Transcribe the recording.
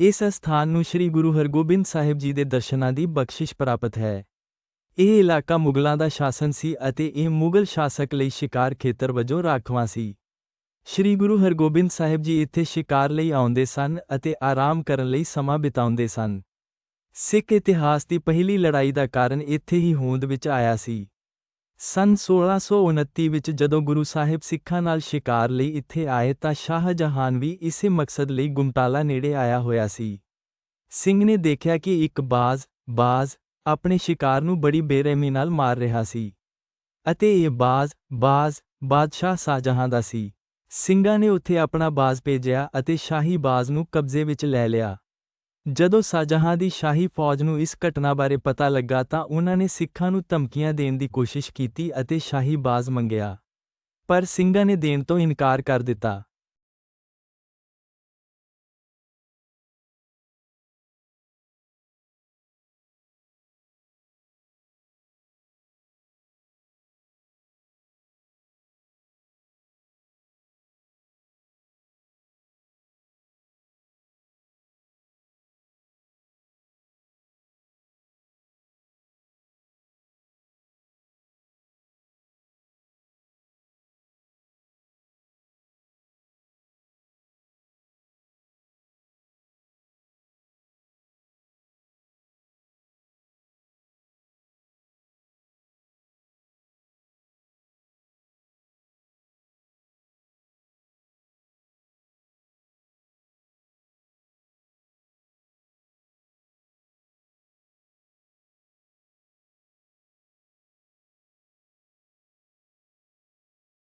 ਇਸ ਸਥਾਨ ਨੂੰ ਸ੍ਰੀ ਗੁਰੂ ਹਰਗੋਬਿੰਦ ਸਾਹਿਬ ਜੀ ਦੇ ਦਰਸ਼ਨਾਂ ਦੀ ਬਖਸ਼ਿਸ਼ ਪ੍ਰਾਪਤ ਹੈ। ਇਹ ਇਲਾਕਾ ਮੁਗਲਾਂ ਦਾ ਸ਼ਾਸਨ ਸੀ ਅਤੇ ਇਹ ਮੁਗਲ ਸ਼ਾਸਕ ਲਈ ਸ਼ਿਕਾਰ ਖੇਤਰ ਵਜੋਂ ਰਾਖਵਾਂ ਸੀ। ਸ੍ਰੀ ਗੁਰੂ ਹਰਗੋਬਿੰਦ ਸਾਹਿਬ ਜੀ ਇੱਥੇ ਸ਼ਿਕਾਰ ਲਈ ਆਉਂਦੇ ਸਨ ਅਤੇ ਆਰਾਮ ਕਰਨ ਲਈ ਸਮਾਂ ਬਿਤਾਉਂਦੇ ਸਨ। ਸਿੱਖ ਇਤਿਹਾਸ ਦੀ ਪਹਿਲੀ ਲੜਾਈ ਦਾ ਕਾਰਨ ਇੱਥੇ ਹੀ ਹੋਂਦ ਵਿੱਚ ਆਇਆ ਸੀ। ਸੰਨ 1629 ਵਿੱਚ ਜਦੋਂ ਗੁਰੂ ਸਾਹਿਬ ਸਿੱਖਾਂ ਨਾਲ ਸ਼ਿਕਾਰ ਲਈ ਇੱਥੇ ਆਏ ਤਾਂ ਸ਼ਾਹਜਹਾਨ ਵੀ ਇਸੇ ਮਕਸਦ ਲਈ ਗੁਮਟਾਲਾ ਨੇੜੇ ਆਇਆ ਹੋਇਆ ਸੀ। ਸਿੰਘ ਨੇ ਦੇਖਿਆ ਕਿ ਇੱਕ ਬਾਜ਼ ਬਾਜ਼, ਆਪਣੇ ਸ਼ਿਕਾਰ ਨੂੰ ਬੜੀ ਬੇਰਹਿਮੀ ਨਾਲ ਮਾਰ ਰਿਹਾ ਸੀ। ਅਤੇ ਇਹ ਬਾਜ਼ ਬਾਜ਼, ਬਾਦਸ਼ਾਹ ਸ਼ਾਹਜਹਾਂ ਦਾ ਸੀ। ਸਿੰਘਾਂ ਨੇ ਉੱਥੇ ਆਪਣਾ ਬਾਜ਼ ਭੇਜਿਆ ਅਤੇ ਸ਼ਾਹੀ ਬਾਜ਼ ਨੂੰ ਕਬਜ਼ੇ ਵਿੱਚ ਲੈ ਲਿਆ। ਜਦੋਂ ਸਾਜਹਾਂ ਦੀ ਸ਼ਾਹੀ ਫੌਜ ਨੂੰ ਇਸ ਘਟਨਾ ਬਾਰੇ ਪਤਾ ਲੱਗਾ ਤਾਂ ਉਹਨਾਂ ਨੇ ਸਿੱਖਾਂ ਨੂੰ ਧਮਕੀਆਂ ਦੇਣ ਦੀ ਕੋਸ਼ਿਸ਼ ਕੀਤੀ ਅਤੇ ਸ਼ਾਹੀ ਬਾਜ਼ ਮੰਗਿਆ। ਪਰ ਸਿੰਘਾਂ ਨੇ ਦੇਣ ਤੋਂ ਇਨਕਾਰ ਕਰ ਦਿੱਤਾ।